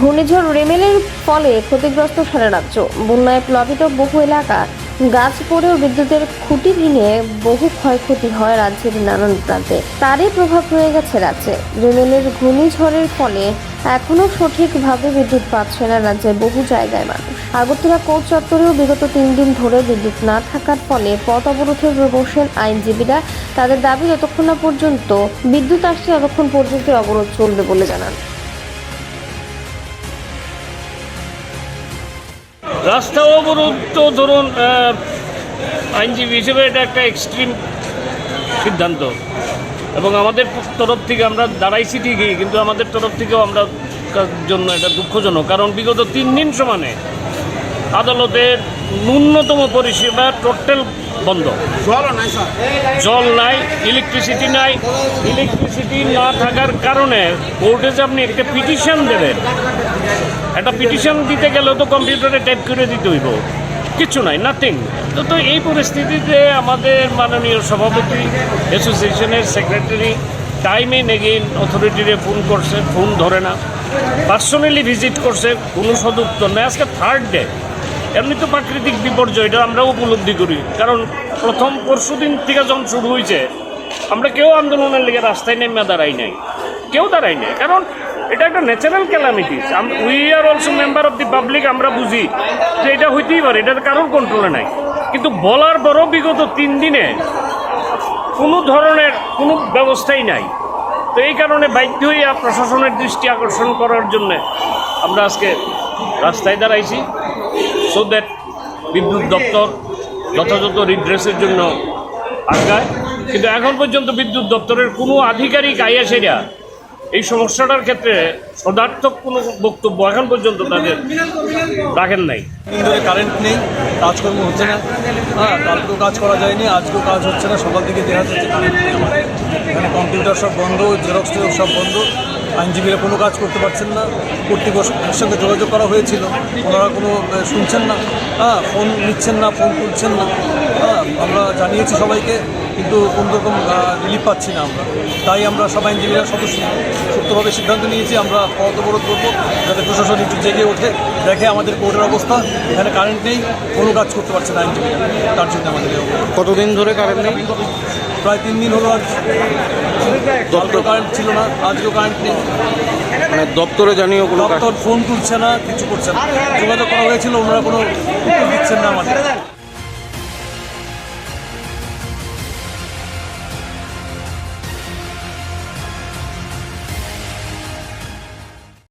ঘূর্ণিঝড় রেমেলের ফলে ক্ষতিগ্রস্ত সারা রাজ্য। বন্যায় প্লাবিত বহু এলাকা, গাছ পড়েও বিদ্যুতের খুঁটি ভেঙে বহু ক্ষয়ক্ষতি হয় রাজ্যের নানান প্রান্তে। তারই প্রভাব রয়ে গেছে রাজ্যে। রেমেলের ঘূর্ণিঝড়ের ফলে এখনও সঠিকভাবে বিদ্যুৎ পাচ্ছে না রাজ্যের বহু জায়গায় মানুষ। আগরতলা কোর্ট চত্বরেও বিগত তিন দিন ধরে বিদ্যুৎ না থাকার ফলে পথ অবরোধে বসেন আইনজীবীরা তাদের দাবি, যতক্ষণ না পর্যন্ত বিদ্যুৎ আসছে, ততক্ষণ পর্যন্ত অবরোধ চলবে বলে জানান। রাস্তা অবরোধ তো ধরুন আইনজীবী হিসেবে এটা একটা এক্সট্রিম সিদ্ধান্ত। এবং আমাদের তরফ থেকে আমরা দাঁড়াইছি ঠিকই কিন্তু আমাদের তরফ থেকেও আমরা জন্য এটা দুঃখজনক। কারণ বিগত তিন দিন সমানে আদালতের ন্যূনতম পরিষেবা টোটাল বন্ধ। জল নাই ইলেকট্রিসিটি নাই ইলেকট্রিসিটি না থাকার কারণে কোর্টে যে আপনি একটা পিটিশন দেবেন একটা পিটিশন দিতে গেলেও তো কম্পিউটারে টাইপ করে দিতে হইব। কিছু নাই নাথিং তো তো এই পরিস্থিতিতে আমাদের মাননীয় সভাপতি অ্যাসোসিয়েশনের সেক্রেটারি টাইম এগেইন অথরিটিরে ফোন করছে ফোন ধরে না। পার্সোনালি ভিজিট করছে, কোনো সদুত্তর নেই। আজকে থার্ড ডে এমনি তো প্রাকৃতিক বিপর্যয়, এটা আমরাও উপলব্ধি করি। কারণ প্রথম পরশু দিন থেকে যখন শুরু হয়েছে আমরা কেউ আন্দোলনের লেগে রাস্তায় নেমে দাঁড়াই নাই। কেউ দাঁড়াই নাই। কারণ এটা একটা natural calamities we are also member of the public আমরা বুঝি যে এটা হইতেই পারে এটা কারোর কন্ট্রোলে নাই। কিন্তু বলার পরও বিগত তিন দিনে কোনো ধরনের কোনো ব্যবস্থাই নাই। তো এই কারণে বাধ্য হয়ে প্রশাসনের দৃষ্টি আকর্ষণ করার জন্য আমরা আজকে রাস্তায় দাঁড়াইছি। সো দ্যাট বিদ্যুৎ দপ্তর যথাযথ রিড্রেসের জন্য আগায়। কিন্তু এখন পর্যন্ত বিদ্যুৎ দপ্তরের কোনো আধিকারিক আইএসেরা এই সমস্যাটার ক্ষেত্রে সদার্থক কোনো বক্তব্য এখন পর্যন্ত তাদের রাখেন নাই। কারেন্ট নেই, কাজকর্ম হচ্ছে না। হ্যাঁ কালকেও কাজ করা যায়নি, আজকেও কাজ হচ্ছে না, সকাল থেকে দেখা যাচ্ছে কারেন্ট নেই এখানে কম্পিউটার সব বন্ধ জেরক্স টেরক্স সব বন্ধ। আইনজীবীরা কোনো কাজ করতে পারছেন না। কর্তৃপক্ষের সঙ্গে যোগাযোগ করা হয়েছিল, ওনারা কোনো শুনছেন না। হ্যাঁ ফোন নিচ্ছেন না ফোন তুলছেন না। হ্যাঁ আমরা জানিয়েছি সবাইকে। কিন্তু কোনো রকম রিলিফ পাচ্ছি না আমরা। তাই আমরা সব আইনজীবীরা সদস্য সুপ্তভাবে সিদ্ধান্ত নিয়েছি আমরা পথ অবরোধ করব যাতে প্রশাসন একটু জেগে ওঠে দেখে আমাদের কোর্টের অবস্থা। এখানে কারেন্ট নেই কোনো কাজ করতে পারছে না আইনজীবীরা। তার জন্য আমাদের। কতদিন ধরে কারেন্ট নেই? প্রায় তিন দিন হলো আজ। দপ্তর কারেন্ট ছিল না আজকেও কারেন্ট নেই। মানে দপ্তরে কাজ দপ্তর ফোন তুলছে না কিছু করছে না। যোগাযোগ করা হয়েছিল ওনারা কোনো উত্তর দিচ্ছেন না আমাদের।